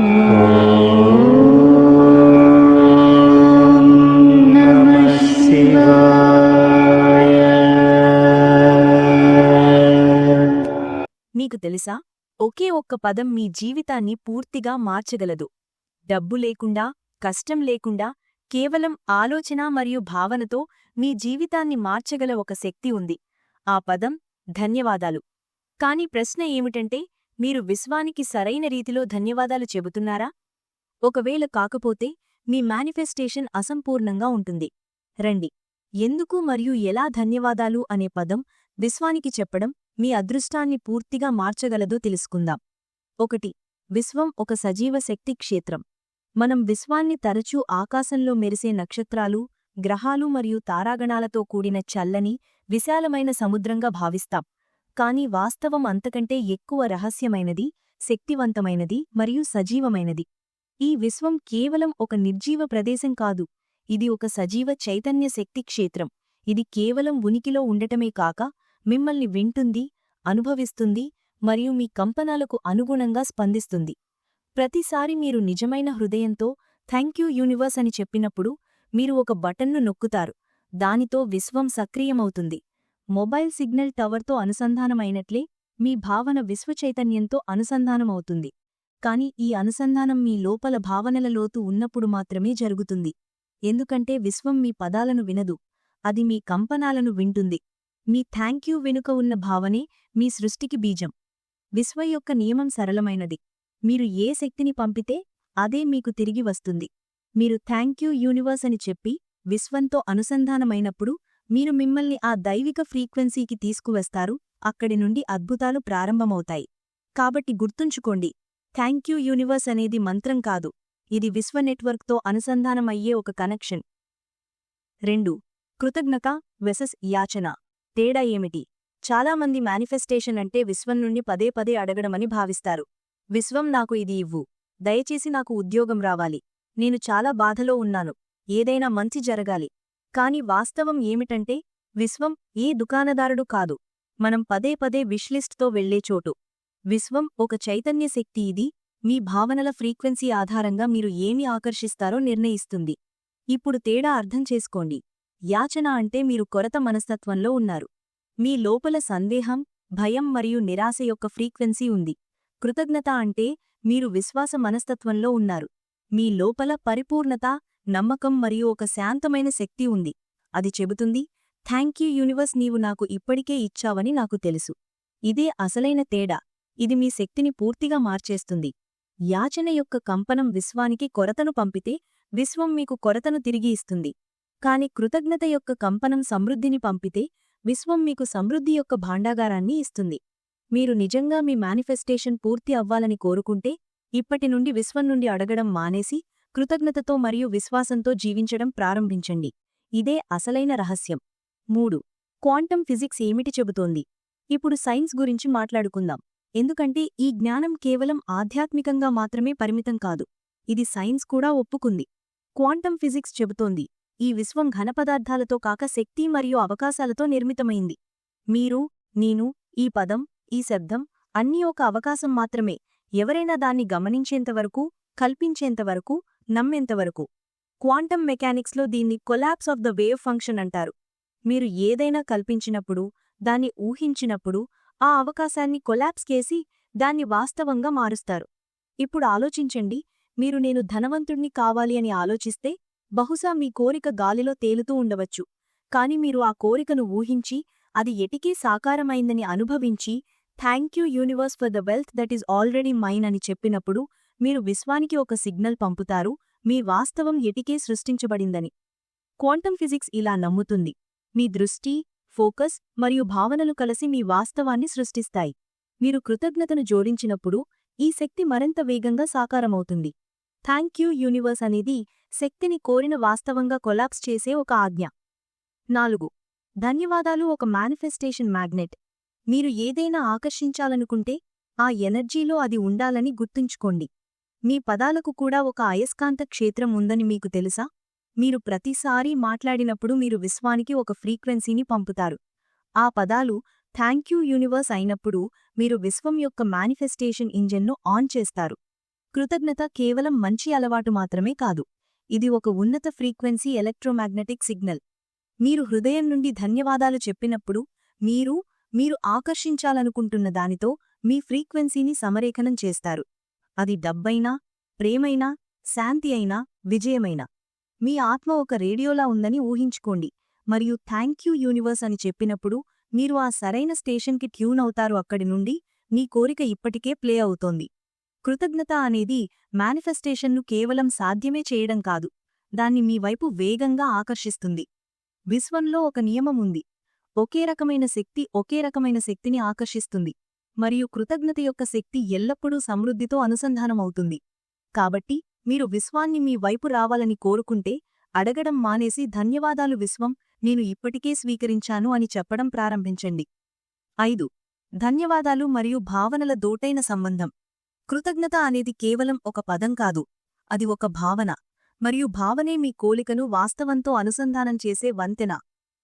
మీకు తెలుసా? ఒకే ఒక్క పదం మీ జీవితాన్ని పూర్తిగా మార్చగలదు. డబ్బు లేకుండా కష్టం లేకుండా కేవలం ఆలోచన మరియు భావనతో మీ జీవితాన్ని మార్చగల ఒక శక్తి ఉంది. ఆ పదం ధన్యవాదాలు. కాని ప్రశ్న ఏమిటంటే మీరు విశ్వానికి సరైన రీతిలో ధన్యవాదాలు చెబుతున్నారా? ఒకవేళ కాకపోతే మీ మేనిఫెస్టేషన్ అసంపూర్ణంగా ఉంటుంది. రండి. ఎందుకు మరియు ఎలా ధన్యవాదాలు అనే పదం విశ్వానికి చెప్పడం మీ అదృష్టాన్ని పూర్తిగా మార్చగలదో తెలుసుకుందాం. ఒకటి. విశ్వం ఒక సజీవ శక్తి క్షేత్రం. మనం విశ్వాన్ని తరచూ ఆకాశంలో మెరిసే నక్షత్రాలు గ్రహాలు మరియు తారాగణాలతో కూడిన చల్లని విశాలమైన సముద్రంగా భావిస్తాం. కాని వాస్తవం అంతకంటే ఎక్కువ రహస్యమైనది శక్తివంతమైనది మరియు సజీవమైనది. ఈ విశ్వం కేవలం ఒక నిర్జీవ ప్రదేశం కాదు ఇది ఒక సజీవ చైతన్య శక్తి క్షేత్రం. ఇది కేవలం ఉనికిలో ఉండటమే కాక మిమ్మల్ని వింటుంది అనుభవిస్తుంది మరియు మీ కంపనాలకు అనుగుణంగా స్పందిస్తుంది. ప్రతిసారి మీరు నిజమైన హృదయంతో థ్యాంక్యూ యూనివర్స్ అని చెప్పినప్పుడు మీరు ఒక బటన్ను నొక్కుతారు దానితో విశ్వం సక్రియమవుతుంది. మొబైల్ సిగ్నల్ టవర్తో అనుసంధానమైనట్లే మీ భావన విశ్వచైతన్యంతో అనుసంధానమవుతుంది. కాని ఈ అనుసంధానం మీ లోపల భావనల లోతు ఉన్నప్పుడు మాత్రమే జరుగుతుంది. ఎందుకంటే విశ్వం మీ పదాలను వినదు. అది మీ కంపనాలను వింటుంది. మీ థ్యాంక్యూ వెనుక ఉన్న భావనే మీ సృష్టికి బీజం. విశ్వ యొక్క నియమం సరళమైనది. మీరు ఏ శక్తిని పంపితే అదే మీకు తిరిగి వస్తుంది. మీరు థ్యాంక్యూ యూనివర్స్ అని చెప్పి విశ్వంతో అనుసంధానమైనప్పుడు మీరు మిమ్మల్ని ఆ దైవిక ఫ్రీక్వెన్సీకి తీసుకువస్తారు అక్కడి నుండి అద్భుతాలు ప్రారంభమవుతాయి. కాబట్టి గుర్తుంచుకోండి థ్యాంక్యూ యూనివర్స్ అనేది మంత్రం కాదు ఇది విశ్వ నెట్వర్క్తో అనుసంధానమయ్యే ఒక కనెక్షన్. రెండు కృతజ్ఞత వెసస్ యాచన. తేడా ఏమిటి? చాలామంది మేనిఫెస్టేషన్ అంటే విశ్వం నుండి పదే పదే అడగడమని భావిస్తారు. విశ్వం నాకు ఇది ఇవ్వు. దయచేసి నాకు ఉద్యోగం రావాలి. నేను చాలా బాధలో ఉన్నాను. ఏదైనా మంచి జరగాలి. కాని వాస్తవం ఏమిటంటే విశ్వం ఏ దుకాణదారుడు కాదు. మనం పదే పదే విష్లిస్ట్తో వెళ్ళే చోటు. విశ్వం ఒక చైతన్య శక్తి ఇది. మీ భావనల ఫ్రీక్వెన్సీ ఆధారంగా మీరు ఏమి ఆకర్షిస్తారో నిర్ణయిస్తుంది. ఇప్పుడు తేడా అర్థం చేసుకోండి. యాచన అంటే మీరు కొరత మనస్తత్వంలో ఉన్నారు. మీ లోపల సందేహం భయం మరియు నిరాశ యొక్క ఫ్రీక్వెన్సీ ఉంది. కృతజ్ఞత అంటే మీరు విశ్వాస మనస్తత్వంలో ఉన్నారు. మీ లోపల పరిపూర్ణత నమ్మకం మరియు ఒక శాంతమైన శక్తి ఉంది. అది చెబుతుంది థ్యాంక్యూ యూనివర్స్ నీవు నాకు ఇప్పటికే ఇచ్చావని నాకు తెలుసు. ఇదే అసలైన తేడా. ఇది మీ శక్తిని పూర్తిగా మార్చేస్తుంది. యాచన యొక్క కంపనం విశ్వానికి కొరతను పంపితే విశ్వం మీకు కొరతను తిరిగి ఇస్తుంది. కాని కృతజ్ఞత యొక్క కంపనం సమృద్ధిని పంపితే విశ్వం మీకు సమృద్ధి యొక్క భాండాగారాన్ని ఇస్తుంది. మీరు నిజంగా మీ మేనిఫెస్టేషన్ పూర్తి అవ్వాలని కోరుకుంటే ఇప్పటి నుండి విశ్వం నుండి అడగడం మానేసి కృతజ్ఞతతో మరియు విశ్వాసంతో జీవించడం ప్రారంభించండి. ఇదే అసలైన రహస్యం. మూడు. క్వాంటం ఫిజిక్స్ ఏమిటి చెబుతోంది? ఇప్పుడు సైన్స్ గురించి మాట్లాడుకుందాం. ఎందుకంటే ఈ జ్ఞానం కేవలం ఆధ్యాత్మికంగా మాత్రమే పరిమితం కాదు. ఇది సైన్స్ కూడా ఒప్పుకుంది. క్వాంటం ఫిజిక్స్ చెబుతోంది. ఈ విశ్వం ఘనపదార్థాలతో కాక శక్తి మరియు అవకాశాలతో నిర్మితమైంది. మీరు నేను ఈ పదం ఈ శబ్దం అన్నీ ఒక అవకాశం మాత్రమే. ఎవరైనా దాన్ని గమనించేంతవరకు కల్పించేంతవరకు నమ్మేంతవరకు. క్వాంటం మెకానిక్స్లో దీన్ని collapse of the wave function అంటారు. మీరు ఏదైనా కల్పించినప్పుడు దాన్ని ఊహించినప్పుడు ఆ అవకాశాన్ని కొలాప్స్ కేసి దాన్ని వాస్తవంగా మారుస్తారు. ఇప్పుడు ఆలోచించండి మీరు నేను ధనవంతుణ్ణి కావాలి అని ఆలోచిస్తే బహుశా మీ కోరిక గాలిలో తేలుతూ ఉండవచ్చు. కాని మీరు ఆ కోరికను ఊహించి అది ఎటికీ సాకారమైందని అనుభవించి thank you universe for the wealth that is already mine అని చెప్పినప్పుడు మీరు విశ్వానికి ఒక సిగ్నల్ పంపుతారు మీ వాస్తవం ఎటికే సృష్టించబడిందని. క్వాంటం ఫిజిక్స్ ఇలా నమ్ముతుంది. మీ దృష్టి ఫోకస్ మరియు భావనలు కలిసి మీ వాస్తవాన్ని సృష్టిస్తాయి. మీరు కృతజ్ఞతను జోడించినప్పుడు ఈ శక్తి మరింత వేగంగా సాకారమవుతుంది. థ్యాంక్ యూ యూనివర్స్ అనేది శక్తిని కోరిన వాస్తవంగా కొలాప్స్ చేసే ఒక ఆజ్ఞ. నాలుగు. ధన్యవాదాలు ఒక మేనిఫెస్టేషన్ మ్యాగ్నెట్ మీరు ఏదైనా ఆకర్షించాలనుకుంటే ఆ ఎనర్జీలో అది ఉండాలని గుర్తుంచుకోండి. మీ పదాలకు కూడా ఒక అయస్కాంత క్షేత్రం ఉందని మీకు తెలుసా? మీరు ప్రతిసారీ మాట్లాడినప్పుడు మీరు విశ్వానికి ఒక ఫ్రీక్వెన్సీని పంపుతారు. ఆ పదాలు థ్యాంక్యూ యూనివర్స్ అయినప్పుడు మీరు విశ్వం యొక్క మేనిఫెస్టేషన్ ఇంజన్ను ఆన్ చేస్తారు. కృతజ్ఞత కేవలం మంచి అలవాటు మాత్రమే కాదు. ఇది ఒక ఉన్నత ఫ్రీక్వెన్సీ ఎలక్ట్రోమాగ్నెటిక్ సిగ్నల్. మీరు హృదయం నుండి ధన్యవాదాలు చెప్పినప్పుడు మీరు మీరు ఆకర్షించాలనుకుంటున్న దానితో మీ ఫ్రీక్వెన్సీని సమరేఖనం చేస్తారు. అది డబ్బైనా ప్రేమైనా శాంతి అయినా విజయమైనా. మీ ఆత్మ ఒక రేడియోలా ఉందని ఊహించుకోండి. మరియు థ్యాంక్ యూ యూనివర్స్ అని చెప్పినప్పుడు మీరు ఆ సరైన స్టేషన్కి ట్యూన్ అవుతారు అక్కడి నుండి మీ కోరిక ఇప్పటికే ప్లే అవుతోంది. కృతజ్ఞత అనేది మేనిఫెస్టేషన్ను కేవలం సాధ్యమే చేయడం కాదు దాన్ని మీ వైపు వేగంగా ఆకర్షిస్తుంది. విశ్వంలో ఒక నియమం ఉంది. ఒకే రకమైన శక్తి ఒకే రకమైన శక్తిని ఆకర్షిస్తుంది. మరియు కృతజ్ఞత యొక్క శక్తి ఎల్లప్పుడూ సమృద్ధితో అనుసంధానమవుతుంది. కాబట్టి మీరు విశ్వాన్ని మీ వైపు రావాలని కోరుకుంటే అడగడం మానేసి ధన్యవాదాలు విశ్వం నేను ఇప్పటికే స్వీకరించాను అని చెప్పడం ప్రారంభించండి. ఐదు. ధన్యవాదాలు మరియు భావనల దోటైన సంబంధం. కృతజ్ఞత అనేది కేవలం ఒక పదం కాదు. అది ఒక భావన. మరియు భావనే మీ కోలికను వాస్తవంతో అనుసంధానం చేసే వంతెన.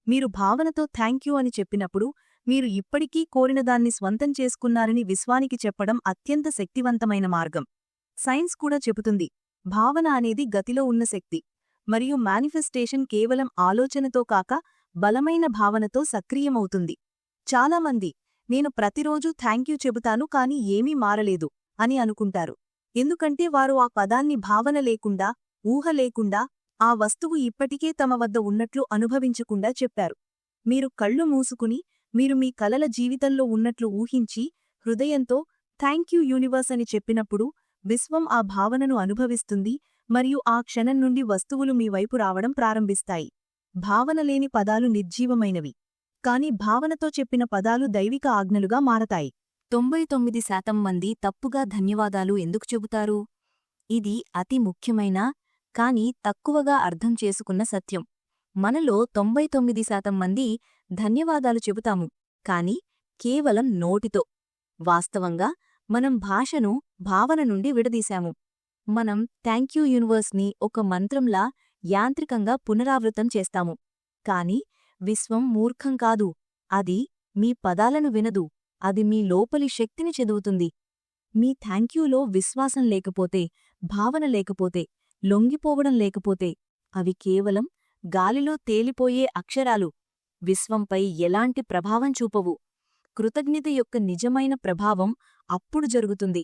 మీరు భావనతో థ్యాంక్యూ అని చెప్పినప్పుడు మీరు ఇప్పటికీ కోరినదాన్ని స్వంతం చేసుకున్నారని విశ్వానికి చెప్పడం అత్యంత శక్తివంతమైన మార్గం. సైన్స్ కూడా చెబుతుంది భావన అనేది గతిలో ఉన్న శక్తి మరియు మేనిఫెస్టేషన్ కేవలం ఆలోచనతో కాక బలమైన భావనతో సక్రియమవుతుంది. చాలామంది నేను ప్రతిరోజూ థ్యాంక్యూ చెబుతాను కాని ఏమీ మారలేదు అని అనుకుంటారు. ఎందుకంటే వారు ఆ పదాన్ని భావన లేకుండా ఊహ లేకుండా ఆ వస్తువు ఇప్పటికే తమ వద్ద ఉన్నట్లు అనుభవించకుండా చెప్పారు. మీరు కళ్ళు మూసుకుని మీరు మీ కలల జీవితంలో ఉన్నట్లు ఊహించి హృదయంతో థ్యాంక్ యూ యూనివర్స్ అని చెప్పినప్పుడు విశ్వం ఆ భావనను అనుభవిస్తుంది మరియు ఆ క్షణం నుండి వస్తువులు మీ వైపు రావడం ప్రారంభిస్తాయి. భావనలేని పదాలు నిర్జీవమైనవి. కాని భావనతో చెప్పిన పదాలు దైవిక ఆజ్ఞలుగా మారతాయి. తొంభై తొమ్మిది శాతం మంది తప్పుగా ధన్యవాదాలు ఎందుకు చెబుతారు? ఇది అతి ముఖ్యమైన కాని తక్కువగా అర్థం చేసుకున్న సత్యం. మనలో తొంభై తొమ్మిది శాతం మంది ధన్యవాదాలు చెబుతాము. కాని కేవలం నోటితో. వాస్తవంగా మనం భాషను భావన నుండి విడదీశాము. మనం థ్యాంక్యూ యూనివర్స్ని ఒక మంత్రంలా యాంత్రికంగా పునరావృతం చేస్తాము. కాని విశ్వం మూర్ఖం కాదు. అది మీ పదాలను వినదు. అది మీ లోపలి శక్తిని చదువుతుంది. మీ థ్యాంక్యూలో విశ్వాసం లేకపోతే భావన లేకపోతే లొంగిపోవడం లేకపోతే అవి కేవలం గాలిలో తేలిపోయే అక్షరాలు. విశ్వంపై ఎలాంటి ప్రభావం చూపవు. కృతజ్ఞత యొక్క నిజమైన ప్రభావం అప్పుడు జరుగుతుంది.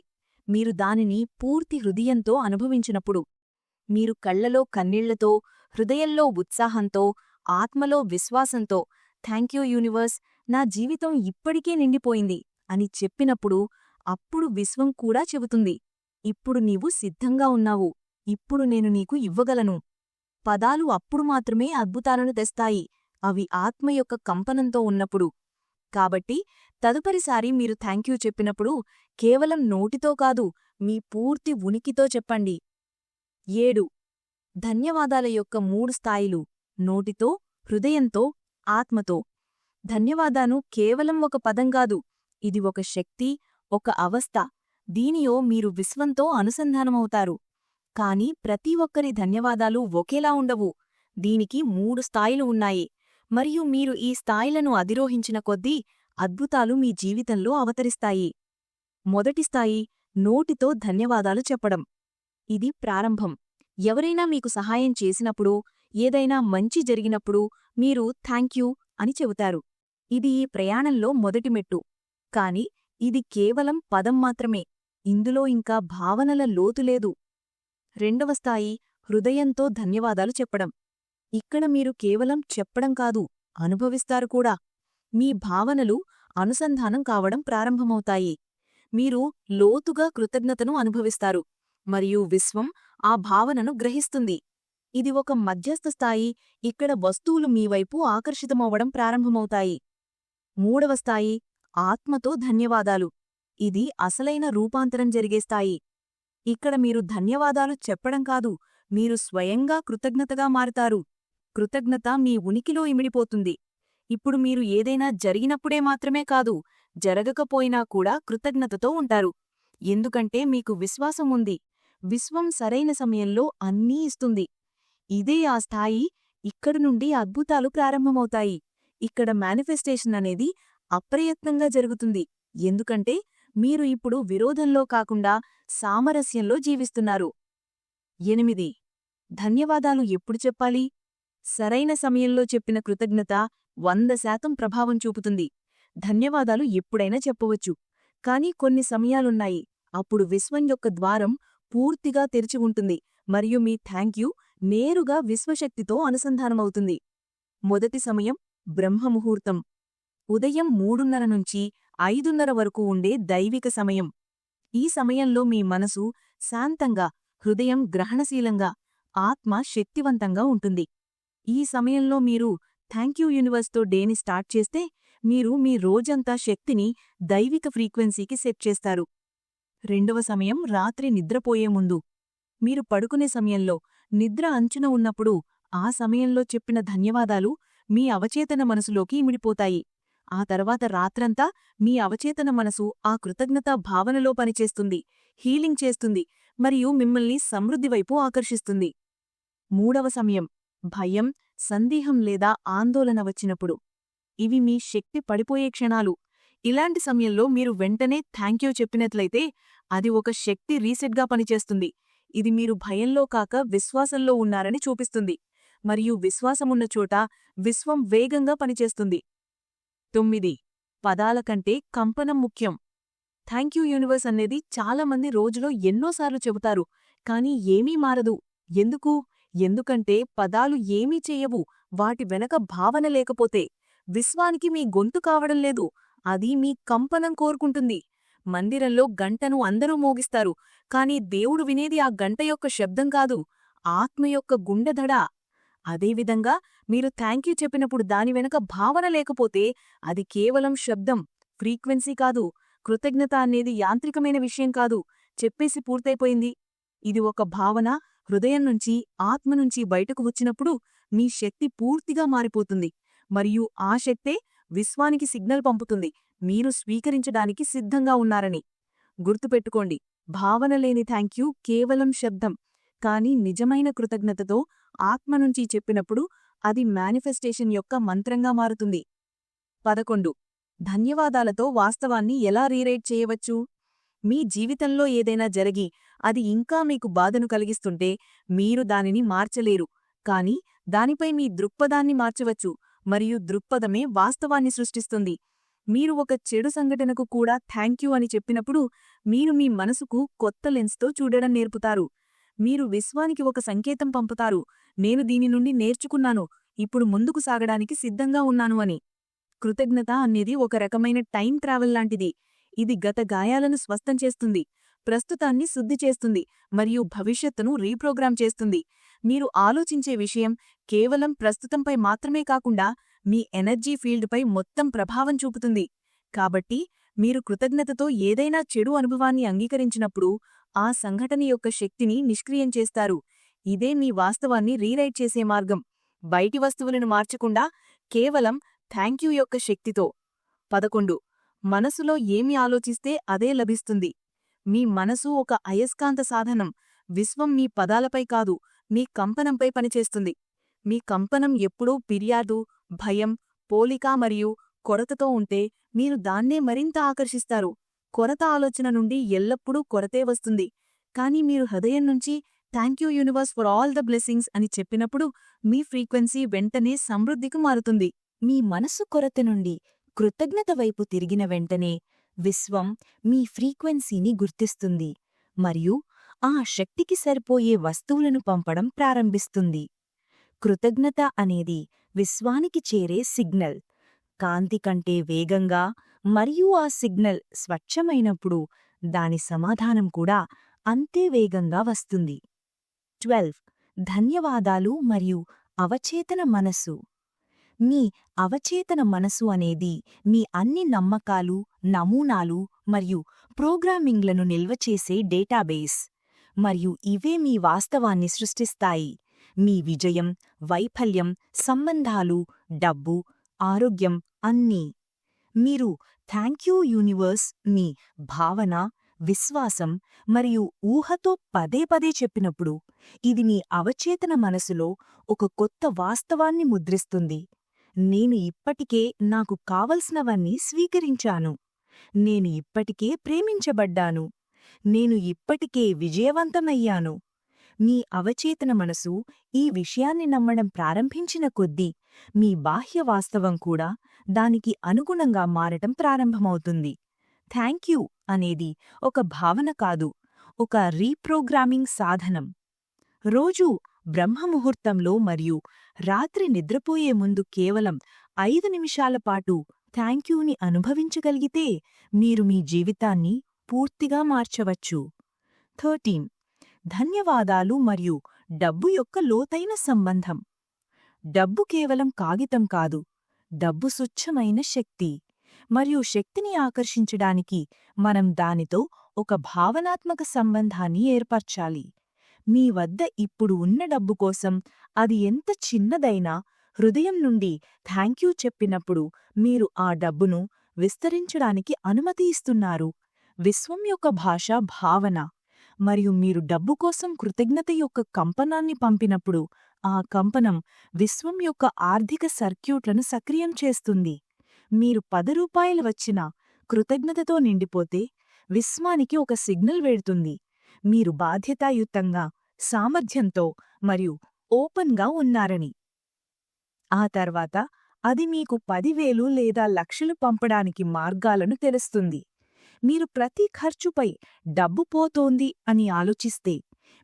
మీరు దానిని పూర్తి హృదయంతో అనుభవించినప్పుడు. మీరు కళ్ళలో కన్నీళ్ళతో హృదయంలో ఉత్సాహంతో ఆత్మలో విశ్వాసంతో థ్యాంక్యూ యూనివర్స్ నా జీవితం ఇప్పటికే నిండిపోయింది అని చెప్పినప్పుడు అప్పుడు విశ్వం కూడా చెబుతుంది. ఇప్పుడు నీవు సిద్ధంగా ఉన్నావు. ఇప్పుడు నేను నీకు ఇవ్వగలను. పదాలు అప్పుడు మాత్రమే అద్భుతాలను తెస్తాయి. అవి ఆత్మ యొక్క కంపనంతో ఉన్నప్పుడు. కాబట్టి తదుపరిసారి మీరు థ్యాంక్యూ చెప్పినప్పుడు కేవలం నోటితో కాదు మీ పూర్తి ఉనికితో చెప్పండి. ఏడు. ధన్యవాదాల యొక్క మూడు స్థాయిలు నోటితో హృదయంతో ఆత్మతో. ధన్యవాదాను కేవలం ఒక పదం కాదు ఇది ఒక శక్తి ఒక అవస్థ దీనియో మీరు విశ్వంతో అనుసంధానమవుతారు. కాని ప్రతి ఒక్కరి ధన్యవాదాలు ఒకేలా ఉండవు దీనికి మూడు స్థాయిలు ఉన్నాయి. మరియు మీరు ఈ స్థాయిలను అధిరోహించిన కొద్దీ అద్భుతాలు మీ జీవితంలో అవతరిస్తాయి. మొదటి స్థాయి నోటితో ధన్యవాదాలు చెప్పడం. ఇది ప్రారంభం. ఎవరైనా మీకు సహాయం చేసినప్పుడు ఏదైనా మంచి జరిగినప్పుడు మీరు థ్యాంక్యూ అని చెబుతారు. ఇది ఈ ప్రయాణంలో మొదటి మెట్టు. కాని ఇది కేవలం పదం మాత్రమే. ఇందులో ఇంకా భావనల లోతు లేదు. రెండవ స్థాయి హృదయంతో ధన్యవాదాలు చెప్పడం. ఇక్కడ మీరు కేవలం చెప్పడం కాదు అనుభవిస్తారు కూడా. మీ భావనలు అనుసంధానం కావడం ప్రారంభమవుతాయి. మీరు లోతుగా కృతజ్ఞతను అనుభవిస్తారు మరియు విశ్వం ఆ భావనను గ్రహిస్తుంది. ఇది ఒక మధ్యస్థ స్థాయి ఇక్కడ వస్తువులు మీవైపు ఆకర్షితమవ్వడం ప్రారంభమవుతాయి. మూడవ స్థాయి ఆత్మతో ధన్యవాదాలు. ఇది అసలైన రూపాంతరం జరిగే స్థాయి. ఇక్కడ మీరు ధన్యవాదాలు చెప్పడం కాదు మీరు స్వయంగా కృతజ్ఞతగా మారుతారు. కృతజ్ఞత మీ ఉనికిలో ఇమిడిపోతుంది. ఇప్పుడు మీరు ఏదైనా జరిగినప్పుడే మాత్రమే కాదు జరగకపోయినా కూడా కృతజ్ఞతతో ఉంటారు. ఎందుకంటే మీకు విశ్వాసం ఉంది. విశ్వం సరైన సమయంలో అన్నీ ఇస్తుంది. ఇదే ఆ స్థాయి ఇక్కడి నుండి అద్భుతాలు ప్రారంభమవుతాయి. ఇక్కడ మేనిఫెస్టేషన్ అనేది అప్రయత్నంగా జరుగుతుంది. ఎందుకంటే మీరు ఇప్పుడు విరోధంలో కాకుండా సామరస్యంలో జీవిస్తున్నారు. ఎనిమిది. ధన్యవాదాలు ఎప్పుడు చెప్పాలి? సరైన సమయంలో చెప్పిన కృతజ్ఞత వంద శాతం ప్రభావం చూపుతుంది. ధన్యవాదాలు ఎప్పుడైనా చెప్పవచ్చు. కాని కొన్ని సమయాలున్నాయి. అప్పుడు విశ్వం యొక్క ద్వారం పూర్తిగా తెరిచి ఉంటుంది. మరియు మీ థ్యాంక్యూ నేరుగా విశ్వశక్తితో అనుసంధానమవుతుంది. మొదటి సమయం బ్రహ్మముహూర్తం. ఉదయం మూడున్నర నుంచి ఐదున్నర వరకు ఉండే దైవిక సమయం. ఈ సమయంలో మీ మనసు శాంతంగా హృదయం గ్రహణశీలంగా ఆత్మ శక్తివంతంగా ఉంటుంది. ఈ సమయంలో మీరు థ్యాంక్ యూ యూనివర్స్తో డేని స్టార్ట్ చేస్తే మీరు మీ రోజంతా శక్తిని దైవిక ఫ్రీక్వెన్సీకి సెట్ చేస్తారు. రెండవ సమయం రాత్రి నిద్రపోయే ముందు. మీరు పడుకునే సమయంలో నిద్ర అంచున ఉన్నప్పుడు ఆ సమయంలో చెప్పిన ధన్యవాదాలు మీ అవచేతన మనసులోకి ఇమిడిపోతాయి. ఆ తర్వాత రాత్రంతా మీ అవచేతన మనసు ఆ కృతజ్ఞతా భావనలో పనిచేస్తుంది హీలింగ్ చేస్తుంది మరియు మిమ్మల్ని సమృద్ధివైపు ఆకర్షిస్తుంది. మూడవ సమయం. భయం సందేహం లేదా ఆందోళన వచ్చినప్పుడు. ఇవి మీ శక్తి పడిపోయే క్షణాలు. ఇలాంటి సమయంలో మీరు వెంటనే థ్యాంక్యూ చెప్పినట్లయితే అది ఒక శక్తి రీసెట్గా పనిచేస్తుంది. ఇది మీరు భయంలో కాక విశ్వాసంలో ఉన్నారని చూపిస్తుంది. మరియు విశ్వాసమున్న చోట విశ్వం వేగంగా పనిచేస్తుంది. తొమ్మిది. పదాల కంటే కంపనం ముఖ్యం. థ్యాంక్యూ యూనివర్స్ అనేది చాలామంది రోజులో ఎన్నోసార్లు చెబుతారు కానీ ఏమీ మారదు. ఎందుకు? ఎందుకంటే పదాలు ఏమీ చేయవు వాటి వెనక భావన లేకపోతే. విశ్వానికి మీ గొంతు కావడం లేదు అది మీ కంపనం కోరుకుంటుంది. మందిరంలో గంటను అందరూ మోగిస్తారు కాని దేవుడు వినేది ఆ గంట యొక్క శబ్దం కాదు ఆత్మ యొక్క గుండెధడ అదేవిధంగా మీరు థ్యాంక్యూ చెప్పినప్పుడు దాని వెనక భావన లేకపోతే అది కేవలం శబ్దం ఫ్రీక్వెన్సీ కాదు కృతజ్ఞత అనేది యాంత్రికమైన విషయం కాదు చెప్పేసి పూర్తయిపోయింది. ఇది ఒక భావన హృదయం నుంచి ఆత్మ నుంచి బయటకు వచ్చినప్పుడు మీ శక్తి పూర్తిగా మారిపోతుంది. మరియు ఆ శక్తే విశ్వానికి సిగ్నల్ పంపుతుంది. మీరు స్వీకరించడానికి సిద్ధంగా ఉన్నారని గుర్తుపెట్టుకోండి. భావనలేని థ్యాంక్ యూ కేవలం శబ్దం. కాని నిజమైన కృతజ్ఞతతో ఆత్మ నుంచి చెప్పినప్పుడు అది మేనిఫెస్టేషన్ యొక్క మంత్రంగా మారుతుంది. పదకొండు. ధన్యవాదాలతో వాస్తవాన్ని ఎలా రీరైట్ చేయవచ్చు? మీ జీవితంలో ఏదైనా జరిగి అది ఇంకా మీకు బాధను కలిగిస్తుంటే మీరు దానిని మార్చలేరు. కాని దానిపై మీ దృక్పథాన్ని మార్చవచ్చు. మరియు దృక్పథమే వాస్తవాన్ని సృష్టిస్తుంది. మీరు ఒక చెడు సంఘటనకు కూడా థ్యాంక్యూ అని చెప్పినప్పుడు మీరు మీ మనసుకు కొత్త లెన్స్తో చూడడం నేర్పుతారు. మీరు విశ్వానికి ఒక సంకేతం పంపుతారు. నేను దీని నుండి నేర్చుకున్నాను. ఇప్పుడు ముందుకు సాగడానికి సిద్ధంగా ఉన్నాను అని. కృతజ్ఞత అనేది ఒక రకమైన టైం ట్రావెల్ లాంటిది. ఇది గత గాయాలను స్వస్థం చేస్తుంది ప్రస్తుతాన్ని శుద్ధి చేస్తుంది మరియు భవిష్యత్తును రీప్రోగ్రామ్ చేస్తుంది. మీరు ఆలోచించే విషయం కేవలం ప్రస్తుతంపై మాత్రమే కాకుండా మీ ఎనర్జీ ఫీల్డ్పై మొత్తం ప్రభావం చూపుతుంది. కాబట్టి మీరు కృతజ్ఞతతో ఏదైనా చెడు అనుభవాన్ని అంగీకరించినప్పుడు ఆ సంఘటన యొక్క శక్తిని నిష్క్రియం చేస్తారు. ఇదే మీ వాస్తవాన్ని రీరైట్ చేసే మార్గం. బయటి వస్తువులను మార్చకుండా కేవలం థ్యాంక్యూ యొక్క శక్తితో. పదకొండు. మనసులో ఏమి ఆలోచిస్తే అదే లభిస్తుంది. మీ మనసు ఒక అయస్కాంత సాధనం. విశ్వం మీ పదాలపై కాదు మీ కంపనంపై పనిచేస్తుంది. మీ కంపనం ఎప్పుడూ ఫిర్యాదు భయం పోలిక మరియు కొరతతో ఉంటే మీరు దాన్నే మరింత ఆకర్షిస్తారు. కొరత ఆలోచన నుండి ఎల్లప్పుడూ కొరతే వస్తుంది. కాని మీరు హృదయం నుంచి thank you universe for all the blessings అని చెప్పినప్పుడు మీ ఫ్రీక్వెన్సీ వెంటనే సమృద్ధికి మారుతుంది. మీ మనసు కొరత నుండి కృతజ్ఞత వైపు తిరిగిన వెంటనే విశ్వం మీ ఫ్రీక్వెన్సీని గుర్తిస్తుంది మరియు ఆ శక్తికి సరిపోయే వస్తువులను పంపడం ప్రారంభిస్తుంది. కృతజ్ఞత అనేది విశ్వానికి చేరే సిగ్నల్. కాంతి కంటే వేగంగా మరియు ఆ సిగ్నల్ స్వచ్ఛమైనప్పుడు దాని సమాధానం కూడా అంతే వేగంగా వస్తుంది. ట్వెల్వ్. ధన్యవాదాలు మరియు అవచేతన మనసు మీ అవచేతన మనసు అనేది మీ అన్ని నమ్మకాలు నమూనాలు మరియు ప్రోగ్రామింగ్లను నిల్వచేసే డేటాబేస్. మరియు ఇవే మీ వాస్తవాన్ని సృష్టిస్తాయి. మీ విజయం వైఫల్యం సంబంధాలు డబ్బు ఆరోగ్యం అన్నీ. మీరు థ్యాంక్యూ యూనివర్స్ మీ భావన విశ్వాసం మరియు ఊహతో పదే పదే చెప్పినప్పుడు ఇది మీ అవచేతన మనసులో ఒక కొత్త వాస్తవాన్ని ముద్రిస్తుంది. నేను ఇప్పటికే నాకు కావలసినవన్నీ స్వీకరించాను. నేను ఇప్పటికే ప్రేమించబడ్డాను. నేను ఇప్పటికే విజయవంతమయ్యాను. మీ అవచేతన మనసు ఈ విషయాన్ని నమ్మడం ప్రారంభించిన కొద్దీ మీ బాహ్య వాస్తవం కూడా దానికి అనుగుణంగా మారటం ప్రారంభమవుతుంది. థ్యాంక్ యూ అనేది ఒక భావన కాదు ఒక రీప్రోగ్రామింగ్ సాధనం. రోజూ బ్రహ్మముహూర్తంలో మరియు రాత్రి నిద్రపోయే ముందు కేవలం ఐదు నిమిషాల పాటు థ్యాంక్యూని అనుభవించగలిగితే మీరు మీ జీవితాన్ని పూర్తిగా మార్చవచ్చు. థర్టీన్. ధన్యవాదాలు మరియు డబ్బు యొక్క లోతైన సంబంధం. డబ్బు కేవలం కాగితం కాదు డబ్బు స్వచ్ఛమైన శక్తి మరియు శక్తిని ఆకర్షించడానికి మనం దానితో ఒక భావనాత్మక సంబంధాన్ని ఏర్పర్చాలి. మీ వద్ద ఇప్పుడు ఉన్న డబ్బు కోసం అది ఎంత చిన్నదైనా హృదయం నుండి థ్యాంక్యూ చెప్పినప్పుడు మీరు ఆ డబ్బును విస్తరించడానికి అనుమతి ఇస్తున్నారు. విశ్వం యొక్క భాష భావన. మరియు మీరు డబ్బు కోసం కృతజ్ఞత యొక్క కంపనాన్ని పంపినప్పుడు ఆ కంపనం విశ్వం యొక్క ఆర్థిక సర్క్యూట్లను సక్రియం చేస్తుంది. మీరు పది రూపాయలు వచ్చినా కృతజ్ఞతతో నిండిపోతే విశ్వానికి ఒక సిగ్నల్ వేడుతుంది మీరు బాధ్యతాయుతంగా సామర్థ్యంతో మరియు ఓపెన్గా ఉన్నారని. ఆ తర్వాత అది మీకు పదివేలు లేదా లక్షలు పంపడానికి మార్గాలను తెలుస్తుంది. మీరు ప్రతి ఖర్చుపై డబ్బు పోతోంది అని ఆలోచిస్తే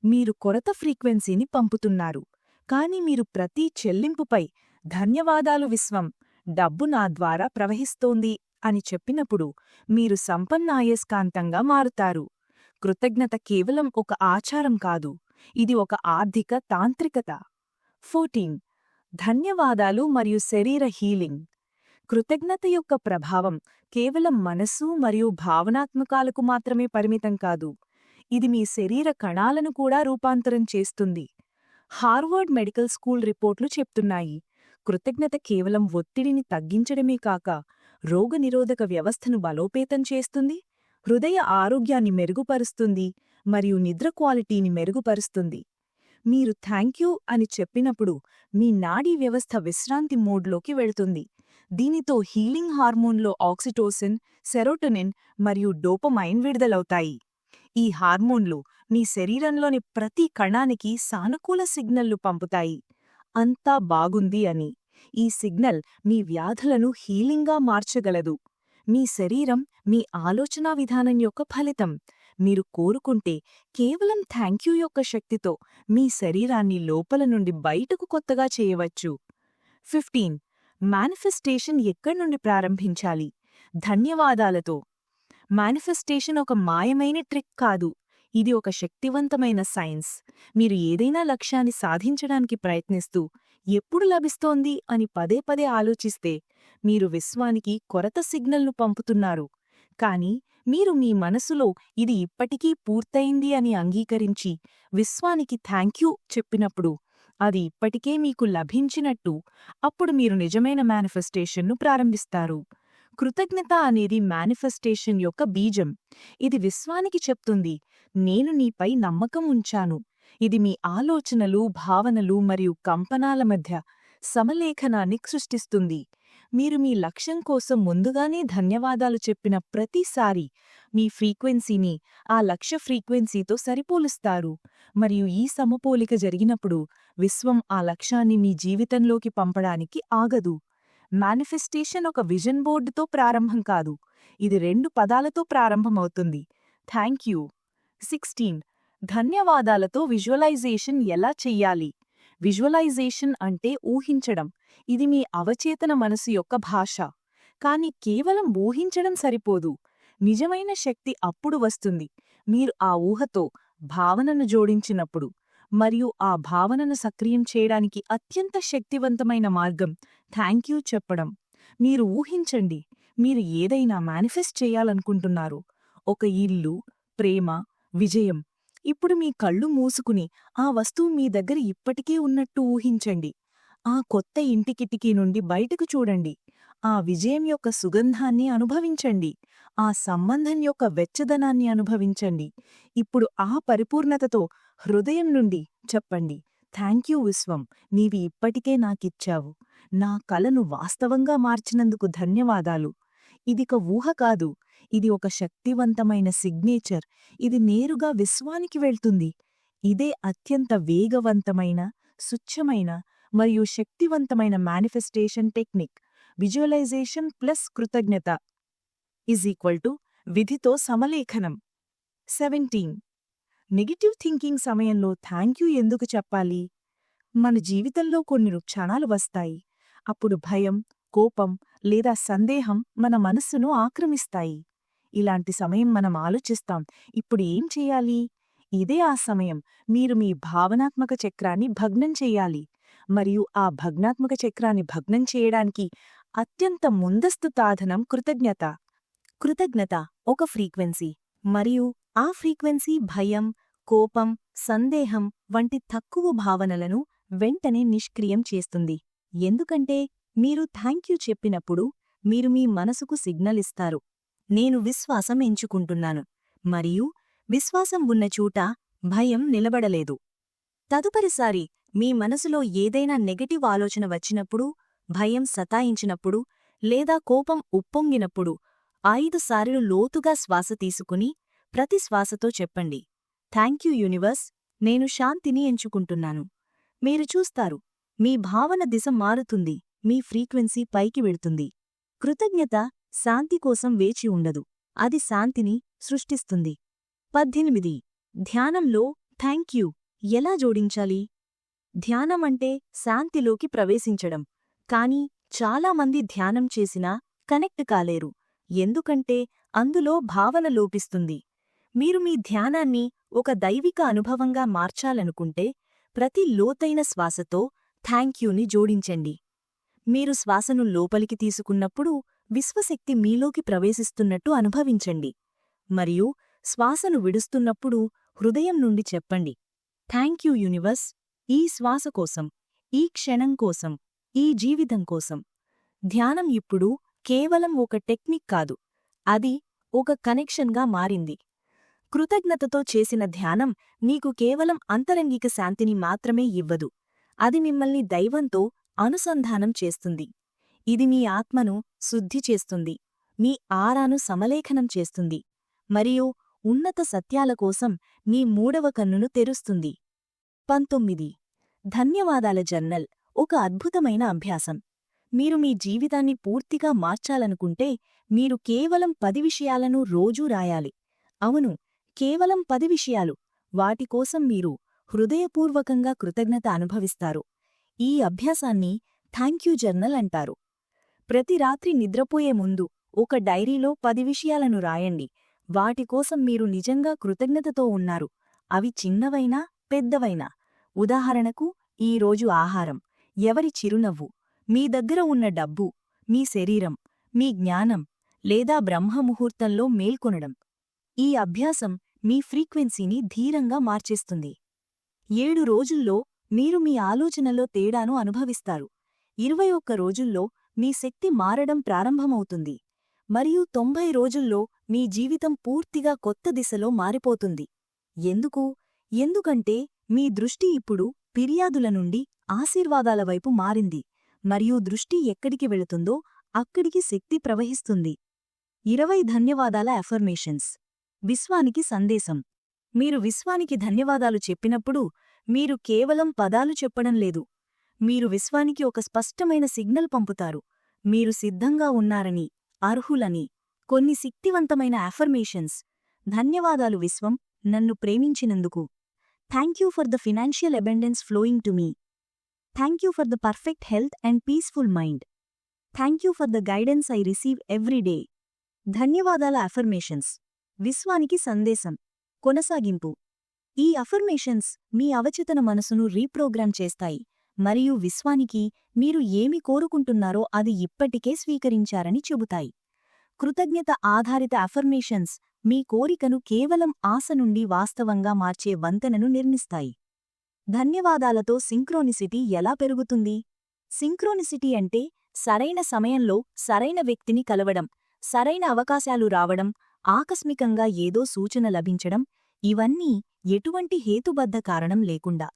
మీరు కొరత ఫ్రీక్వెన్సీని పంపుతున్నారు. కాని మీరు ప్రతి చెల్లింపుపై ధన్యవాదాలు విశ్వం డబ్బు నా ద్వారా ప్రవహిస్తోంది అని చెప్పినప్పుడు మీరు సంపన్నాయస్కాంతంగా మారుతారు. కృతజ్ఞత కేవలం ఒక ఆచారం కాదు. ఇది ఒక ఆర్థిక తాంత్రికత. ఫోర్టీన్. ధన్యవాదాలు మరియు శరీర హీలింగ్. కృతజ్ఞత యొక్క ప్రభావం కేవలం మనస్సు మరియు భావనాత్మకాలకు మాత్రమే పరిమితం కాదు. ఇది మీ శరీర కణాలను కూడా రూపాంతరం చేస్తుంది. హార్వర్డ్ మెడికల్ స్కూల్ రిపోర్ట్లు చెప్తున్నాయి. కృతజ్ఞత కేవలం ఒత్తిడిని తగ్గించడమే కాక రోగనిరోధక వ్యవస్థను బలోపేతం చేస్తుంది. హృదయ ఆరోగ్యాన్ని మెరుగుపరుస్తుంది మరియు నిద్ర క్వాలిటీని మెరుగుపరుస్తుంది. మీరు థ్యాంక్యూ అని చెప్పినప్పుడు మీ నాడీ వ్యవస్థ విశ్రాంతి మోడ్లోకి వెళుతుంది. దీనితో హీలింగ్ హార్మోన్లో ఆక్సిటోసిన్ సెరోటోనిన్ మరియు డోపమైన్ విడుదలవుతాయి. ఈ హార్మోన్లు మీ శరీరంలోని ప్రతి కణానికి సానుకూల సిగ్నల్లు పంపుతాయి. అంతా బాగుంది అని. ఈ సిగ్నల్ మీ వ్యాధులను హీలింగ్గా మార్చగలదు. మీ శరీరం మీ ఆలోచనా విధానం యొక్క ఫలితం. మీరు కోరుకుంటే కేవలం థ్యాంక్యూ యొక్క శక్తితో మీ శరీరాన్ని లోపల నుండి బయటకు కొత్తగా చేయవచ్చు. ఫిఫ్టీన్. మేనిఫెస్టేషన్ ఎక్కడి నుండి ప్రారంభించాలి? ధన్యవాదాలతో. మేనిఫెస్టేషన్ ఒక మాయమైన ట్రిక్ కాదు. ఇది ఒక శక్తివంతమైన సైన్స్ మీరు ఏదైనా లక్ష్యాన్ని సాధించడానికి ప్రయత్నిస్తూ ఎప్పుడు లభిస్తోంది అని పదే పదే ఆలోచిస్తే మీరు విశ్వానికి కొరత సిగ్నల్ను పంపుతున్నారు. కాని మీరు మీ మనసులో ఇది ఇప్పటికీ పూర్తయింది అని అంగీకరించి విశ్వానికి థ్యాంక్యూ చెప్పినప్పుడు అది ఇప్పటికే మీకు లభించినట్టు అప్పుడు మీరు నిజమైన మేనిఫెస్టేషన్ను ప్రారంభిస్తారు. కృతజ్ఞత అనేది మేనిఫెస్టేషన్ యొక్క బీజం. ఇది విశ్వానికి చెప్తుంది నేను నీపై నమ్మకం ఉంచాను. ఇది మీ ఆలోచనలు భావనలు మరియు కంపనాల మధ్య సమలేఖనాన్ని సృష్టిస్తుంది. మీరు మీ లక్ష్యం కోసం ముందుగానే ధన్యవాదాలు చెప్పిన ప్రతిసారి మీ ఫ్రీక్వెన్సీని ఆ లక్ష్య ఫ్రీక్వెన్సీతో సరిపోలుస్తారు. మరియు ఈ సమపోలిక జరిగినప్పుడు విశ్వం ఆ లక్ష్యాన్ని మీ జీవితంలోకి పంపడానికి ఆగదు. మేనిఫెస్టేషన్ ఒక విజన్ బోర్డుతో ప్రారంభం కాదు. ఇది రెండు పదాలతో ప్రారంభమవుతుంది. Thank you. సిక్స్టీన్. ధన్యవాదాలతో విజువలైజేషన్ ఎలా చెయ్యాలి? విజువలైజేషన్ అంటే ఊహించడం. ఇది మీ అవచేతన మనసు యొక్క భాష. కాని కేవలం ఊహించడం సరిపోదు. నిజమైన శక్తి అప్పుడు వస్తుంది. మీరు ఆ ఊహతో భావనను జోడించినప్పుడు మరియు ఆ భావనను సక్రియం చేయడానికి అత్యంత శక్తివంతమైన మార్గం థ్యాంక్ యూ చెప్పడం. మీరు ఊహించండి. మీరు ఏదైనా మేనిఫెస్ట్ చేయాలనుకుంటున్నారు. ఒక ఇల్లు ప్రేమ విజయం ఇప్పుడు మీ కళ్ళు మూసుకుని ఆ వస్తువు మీ దగ్గర ఇప్పటికే ఉన్నట్టు ఊహించండి. ఆ కొత్త ఇంటి కిటికీ నుండి బయటకు చూడండి. ఆ విజయం యొక్క సుగంధాన్ని అనుభవించండి. ఆ సంబంధం యొక్క వెచ్చదనాన్ని అనుభవించండి. ఇప్పుడు ఆ పరిపూర్ణతతో హృదయం నుండి చెప్పండి. థ్యాంక్యూ విశ్వం నీవి ఇప్పటికే నాకిచ్చావు. నా కలను వాస్తవంగా మార్చినందుకు ధన్యవాదాలు. ఇదిక ఊహ కాదు. ఇది ఒక శక్తివంతమైన సిగ్నేచర్. ఇది నేరుగా విశ్వానికి వెళ్తుంది. ఇదే అత్యంత వేగవంతమైన స్వచ్ఛమైన మరియు శక్తివంతమైన మేనిఫెస్టేషన్ టెక్నిక్ విజువలైజేషన్ ప్లస్ కృతజ్ఞత ఈజ్ ఈక్వల్ టు విధితో సమలేఖనం. సెవెంటీన్ నెగిటివ్ థింకింగ్ సమయంలో థ్యాంక్ యూ ఎందుకు చెప్పాలి? మన జీవితంలో కొన్ని క్షణాలు వస్తాయి. అప్పుడు భయం కోపం లేదా సందేహం మన మనస్సును ఆక్రమిస్తాయి. ఇలాంటి సమయం మనం ఆలోచిస్తాం. ఇప్పుడు ఏం చెయ్యాలి ఇదే ఆ సమయం. మీరు మీ భావనాత్మక చక్రాన్ని భగ్నం చేయాలి. మరియు ఆ భగ్నాత్మక చక్రాన్ని భగ్నం చేయడానికి అత్యంత ముందస్తు సాధనం కృతజ్ఞత. కృతజ్ఞత ఒక ఫ్రీక్వెన్సీ. మరియు ఆ ఫ్రీక్వెన్సీ భయం కోపం సందేహం వంటి తక్కువ భావనలను వెంటనే నిష్క్రియం చేస్తుంది. ఎందుకంటే మీరు థ్యాంక్యూ చెప్పినప్పుడు మీరు మీ మనసుకు సిగ్నల్ ఇస్తారు. నేను విశ్వాసం ఎంచుకుంటున్నాను. మరియు విశ్వాసం ఉన్న చోట భయం నిలబడలేదు. తదుపరిసారి మీ మనసులో ఏదైనా నెగటివ్ ఆలోచన వచ్చినప్పుడు భయం సతాయించినప్పుడు లేదా కోపం ఉప్పొంగినప్పుడు ఐదు సార్లు లోతుగా శ్వాస తీసుకుని ప్రతి శ్వాసతో చెప్పండి. థ్యాంక్యూ యూనివర్స్ నేను శాంతిని ఎంచుకుంటున్నాను. మీరు చూస్తారు మీ భావన దిశ మారుతుంది. మీ ఫ్రీక్వెన్సీ పైకి వెళ్తుంది. కృతజ్ఞత శాంతి కోసం వేచి ఉండదు. అది శాంతిని సృష్టిస్తుంది. పద్దెనిమిది. ధ్యానంలో థ్యాంక్ యూ ఎలా జోడించాలి? ధ్యానమంటే శాంతిలోకి ప్రవేశించడం. కాని చాలామంది ధ్యానం చేసినా కనెక్ట్ కాలేరు. ఎందుకంటే అందులో భావన లోపిస్తుంది. మీరు మీ ధ్యానాన్ని ఒక దైవిక అనుభవంగా మార్చాలనుకుంటే ప్రతి లోతైన శ్వాసతో థ్యాంక్యూని జోడించండి. మీరు శ్వాసను లోపలికి తీసుకున్నప్పుడు విశ్వశక్తి మీలోకి ప్రవేశిస్తున్నట్టు అనుభవించండి. మరియు శ్వాసను విడుస్తున్నప్పుడు హృదయం నుండి చెప్పండి. Thank you universe. ఈ శ్వాస కోసం ఈ క్షణం కోసం ఈ జీవితం కోసం. ధ్యానం ఇప్పుడు కేవలం ఒక టెక్నిక్ కాదు. అది ఒక కనెక్షన్గా మారింది. కృతజ్ఞతతో చేసిన ధ్యానం నీకు కేవలం అంతరంగిక శాంతిని మాత్రమే ఇవ్వదు. అది మిమ్మల్ని దైవంతో అనుసంధానం చేస్తుంది. ఇది మీ ఆత్మను శుద్ధి చేస్తుంది. మీ ఆరాను సమలేఖనం చేస్తుంది. మరియు ఉన్నత సత్యాల కోసం మీ మూడవ కన్నును తెరుస్తుంది. పంతొమ్మిది. ధన్యవాదాల జర్నల్. ఒక అద్భుతమైన అభ్యాసం. మీరు మీ జీవితాన్ని పూర్తిగా మార్చాలనుకుంటే మీరు కేవలం పది విషయాలను రోజూ రాయాలి. అవును కేవలం పది విషయాలు. వాటికోసం మీరు హృదయపూర్వకంగా కృతజ్ఞత అనుభవిస్తారు. ఈ అభ్యాసాన్ని థ్యాంక్యూ జర్నల్ అంటారు. ప్రతి రాత్రి నిద్రపోయే ముందు ఒక డైరీలో పది విషయాలను రాయండి. వాటి కోసం మీరు నిజంగా కృతజ్ఞతతో ఉన్నారు. అవి చిన్నవైనా పెద్దవైనా. ఉదాహరణకు ఈ రోజు ఆహారం. ఎవరి చిరునవ్వు? మీ దగ్గర ఉన్న డబ్బు మీ శరీరం మీ జ్ఞానం లేదా బ్రహ్మముహూర్తంలో మేల్కొనడం. ఈ అభ్యాసం మీ ఫ్రీక్వెన్సీని ధీరంగా మార్చేస్తుంది. ఏడు రోజుల్లో మీరు మీ ఆలోచనలో తేడాను అనుభవిస్తారు. ఇరవై ఒక్క రోజుల్లో మీ శక్తి మారడం ప్రారంభమవుతుంది. మరియు తొంభై రోజుల్లో మీ జీవితం పూర్తిగా కొత్త దిశలో మారిపోతుంది. ఎందుకు? ఎందుకంటే మీ దృష్టి ఇప్పుడు ఫిర్యాదుల నుండి ఆశీర్వాదాల వైపు మారింది. మరియు దృష్టి ఎక్కడికి వెళుతుందో అక్కడికి శక్తి ప్రవహిస్తుంది. ఇరవై ధన్యవాదాల అఫర్మేషన్స్ విశ్వానికి సందేశం. మీరు విశ్వానికి ధన్యవాదాలు చెప్పినప్పుడు మీరు కేవలం పదాలు చెప్పడం లేదు. మీరు విశ్వానికి ఒక స్పష్టమైన సిగ్నల్ పంపుతారు. మీరు సిద్ధంగా ఉన్నారని అర్హులని కొన్ని శక్తివంతమైన అఫర్మేషన్స్ ధన్యవాదాలు విశ్వం నన్ను ప్రేమించినందుకు. Thank you for the financial abundance flowing to me thank you for the perfect health and peaceful mind thank you for the guidance I receive every day ధన్యవాదాల affirmations విశ్వానికి సందేశం. కొనసాగింపు. ఈ అఫర్మేషన్స్ మీ అవచేతన మనసును రీప్రోగ్రామ్ చేస్తాయి. మరియు విశ్వానికి మీరు ఏమి కోరుకుంటున్నారో అది ఇప్పటికే స్వీకరించారని చెబుతాయి. కృతజ్ఞత ఆధారిత అఫర్మేషన్స్ మీ కోరికను కేవలం ఆశ నుండి వాస్తవంగా మార్చే వంతెనను నిర్మిస్తాయి ధన్యవాదాలతో సింక్రోనిసిటీ ఎలా పెరుగుతుంది? సింక్రోనిసిటీ అంటే సరైన సమయంలో సరైన వ్యక్తిని కలవడం సరైన అవకాశాలు రావడం ఆకస్మికంగా ఏదో సూచన లభించడం ఇవన్నీ ఎటువంటి హేతుబద్ధ కారణం లేకుండా.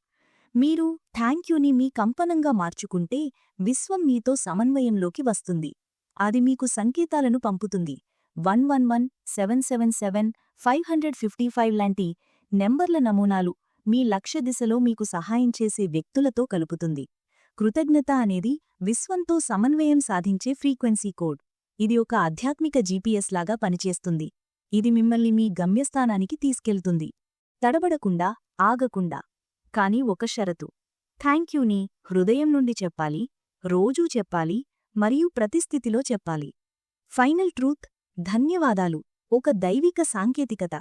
మీరు థ్యాంక్యూని మీ కంపనంగా మార్చుకుంటే విశ్వం మీతో సమన్వయంలోకి వస్తుంది. అది మీకు సంకేతాలను పంపుతుంది. One one one seven seven seven five hundred fifty five లాంటి నెంబర్ల నమూనాలు మీ లక్ష్య దిశలో మీకు సహాయం చేసే వ్యక్తులతో కలుపుతుంది. కృతజ్ఞత అనేది విశ్వంతో సమన్వయం సాధించే ఫ్రీక్వెన్సీ కోడ్. ఇది ఒక ఆధ్యాత్మిక జీపీఎస్ లాగా పనిచేస్తుంది. ఇది మిమ్మల్ని మీ గమ్యస్థానానికి తీసుకెళ్తుంది. తడబడకుండా ఆగకుండా. కాని ఒక షరతు. థ్యాంక్యూని హృదయం నుండి చెప్పాలి రోజూ చెప్పాలి మరియు ప్రతిస్థితిలో చెప్పాలి. ఫైనల్ ట్రూత్ ధన్యవాదాలు. ఒక దైవిక సాంకేతికత.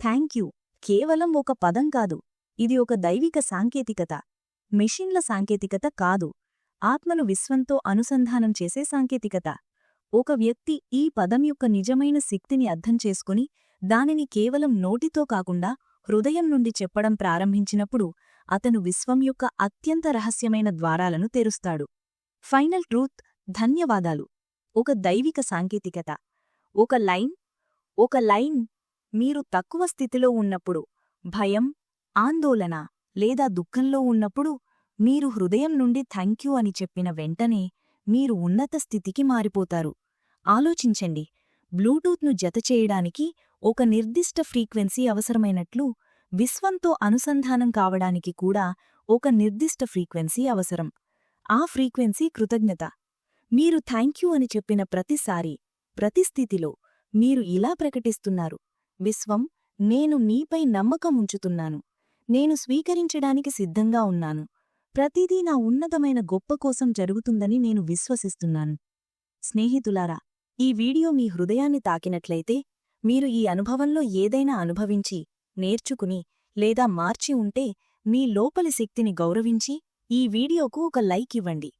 థ్యాంక్యూ కేవలం ఒక పదం కాదు. ఇది ఒక దైవిక సాంకేతికత. మెషిన్ల సాంకేతికత కాదు. ఆత్మను విశ్వంతో అనుసంధానం చేసే సాంకేతికత. ఒక వ్యక్తి ఈ పదం యొక్క నిజమైన శక్తిని అర్థం చేసుకుని దానిని కేవలం నోటితో కాకుండా హృదయం నుండి చెప్పడం ప్రారంభించినప్పుడు అతను విశ్వం యొక్క అత్యంత రహస్యమైన ద్వారాలను తెరుస్తాడు. ఫైనల్ ట్రూత్ ధన్యవాదాలు. ఒక దైవిక సాంకేతికత. ఒక లైన్ ఒక లైన్ మీరు తక్కువ స్థితిలో ఉన్నప్పుడు భయం ఆందోళన లేదా దుఃఖంలో ఉన్నప్పుడు మీరు హృదయం నుండి థ్యాంక్యూ అని చెప్పిన వెంటనే మీరు ఉన్నత స్థితికి మారిపోతారు. ఆలోచించండి. బ్లూటూత్ను జతచేయడానికి ఒక నిర్దిష్ట ఫ్రీక్వెన్సీ అవసరమైనట్లు విశ్వంతో అనుసంధానం కావడానికి కూడా ఒక నిర్దిష్ట ఫ్రీక్వెన్సీ అవసరం. ఆ ఫ్రీక్వెన్సీ కృతజ్ఞత. మీరు థ్యాంక్యూ అని చెప్పిన ప్రతిసారి ప్రతి స్థితిలో మీరు ఇలా ప్రకటిస్తున్నారు. విశ్వం నేను నీపై నమ్మకం ఉంచుతున్నాను. నేను స్వీకరించడానికి సిద్ధంగా ఉన్నాను. ప్రతిదీ నా ఉన్నతమైన గొప్ప కోసం జరుగుతుందని నేను విశ్వసిస్తున్నాను. స్నేహితులారా ఈ వీడియో మీ హృదయాన్ని తాకినట్లయితే మీరు ఈ అనుభవంలో ఏదైనా అనుభవించి నేర్చుకుని లేదా మార్చి ఉంటే మీ లోపలి శక్తిని గౌరవించి ఈ వీడియోకు ఒక లైక్ ఇవ్వండి.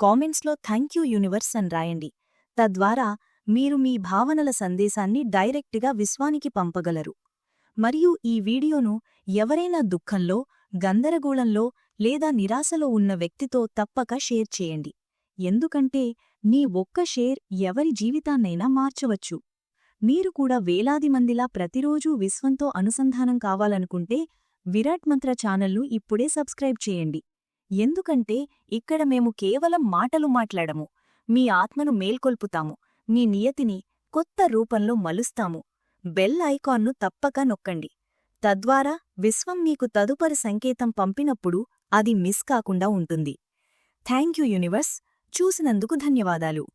కామెంట్స్లో థ్యాంక్యూ యూనివర్స్ అని రాయండి. తద్వారా మీరు మీ భావనల సందేశాన్ని డైరెక్ట్గా విశ్వానికి పంపగలరు. మరియు ఈ వీడియోను ఎవరైనా దుఃఖంలో గందరగోళంలో లేదా నిరాశలో ఉన్న వ్యక్తితో తప్పక షేర్ చేయండి. ఎందుకంటే నీ ఒక్క షేర్ ఎవరి జీవితాన్నైనా మార్చవచ్చు. మీరు కూడా వేలాది మందిలా ప్రతిరోజూ విశ్వంతో అనుసంధానం కావాలనుకుంటే విరాట్ మంత్ర ఛానల్ను ఇప్పుడే సబ్స్క్రైబ్ చేయండి. ఎందుకంటే ఇక్కడ మేము కేవలం మాటలు మాట్లాడము మీ ఆత్మను మేల్కొల్పుతాము మీ నియతిని కొత్త రూపంలో మలుస్తాము. బెల్ ఐకాన్ను తప్పక నొక్కండి. తద్వారా విశ్వం మీకు తదుపరి సంకేతం పంపినప్పుడు అది మిస్ కాకుండా ఉంటుంది. Thank you universe. చూసినందుకు ధన్యవాదాలు.